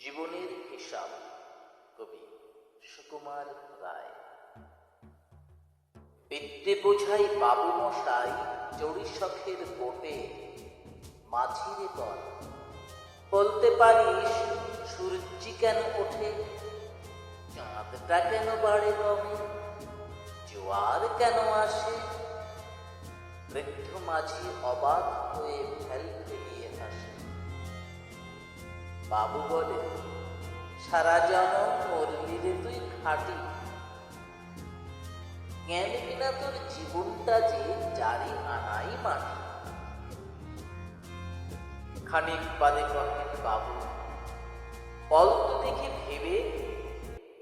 জীবনের হিসাব, কবি সুকুমার রায়। বিদ্যে বোঝাই বাবু মশাই চড়িশখের বোটে মাঝিরে বল বলতে পারিস, সূর্যি কেন ওঠে? চাঁদটা কেন বাড়ে রবে জোয়ার কেন আসে? বৃদ্ধ মাঝি অবাক হয়ে ফেল ফেলিয়ে বাবু বলে, সারা জন মরলি রে তুই খাটি। জ্ঞান বিনা তোর জীবনটা যে জারি আনাই মাটি। খানিক বাদে কহেন বাবু অল্প দেখে ভেবে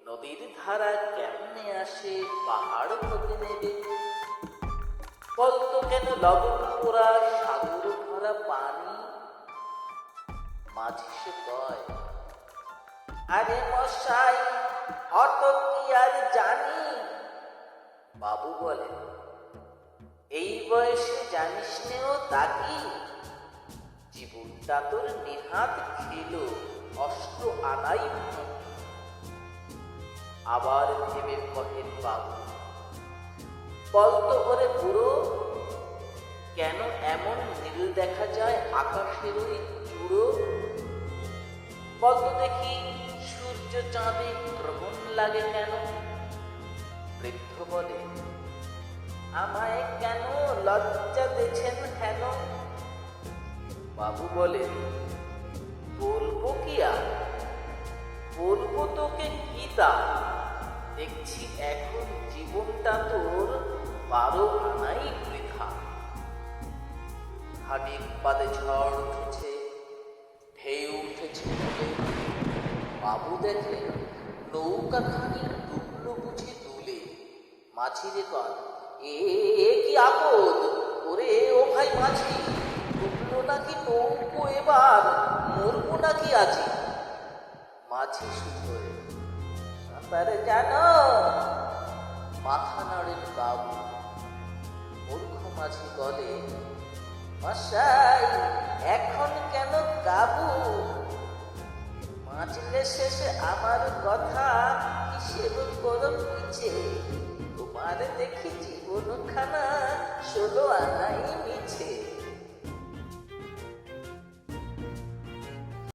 নদীর ধারা কেমনে আসে, পাহাড় হতে নেবে। বলতো কেন লবণ পোড়া মাঝি সে কয়, আরে মশাই অত কি আর জানি? বাবু বলে, এই বয়সে জানিস নেও তা জীবনটা তোর নেহাত খেল অস্ত্র আনাই আবার ভেবে কহেন বাবু বলতো করে পুরো কেন এমন নীল দেখা যায় আকাশের ওই চূড়ো? বলতো দেখি সূর্য চাঁদে গ্রহণ লাগে কেন? বৃদ্ধ বলে, আমায় কেন লজ্জা দেছেন হেন বাবু বলে, বলব কি বলব তোকে গীতা দেখছি এখন জীবনটা তোর বারো আনাই বৃথা। খানিক বাদে ঝড় উঠেছে বাবু দেখে নৌকাখানি ডুবলো বুঝি তুলে মাঝিরে কন এ কি আপদ? ওরে ও ভাই মাঝি ডুবলো নাকি নৌকো এবার? মরবো নাকি আজি? মাঝি শুধরে সাঁতারে জানো মাথা নাড়েন বাবু। মূর্খ মাঝি বলে, মশাই, এখন কেন কাবু বাঁচলে শেষে আমার কথা হিসেব করম পিছে তোমার দেখি জীবন খানা ষোলো আনাই মিছে।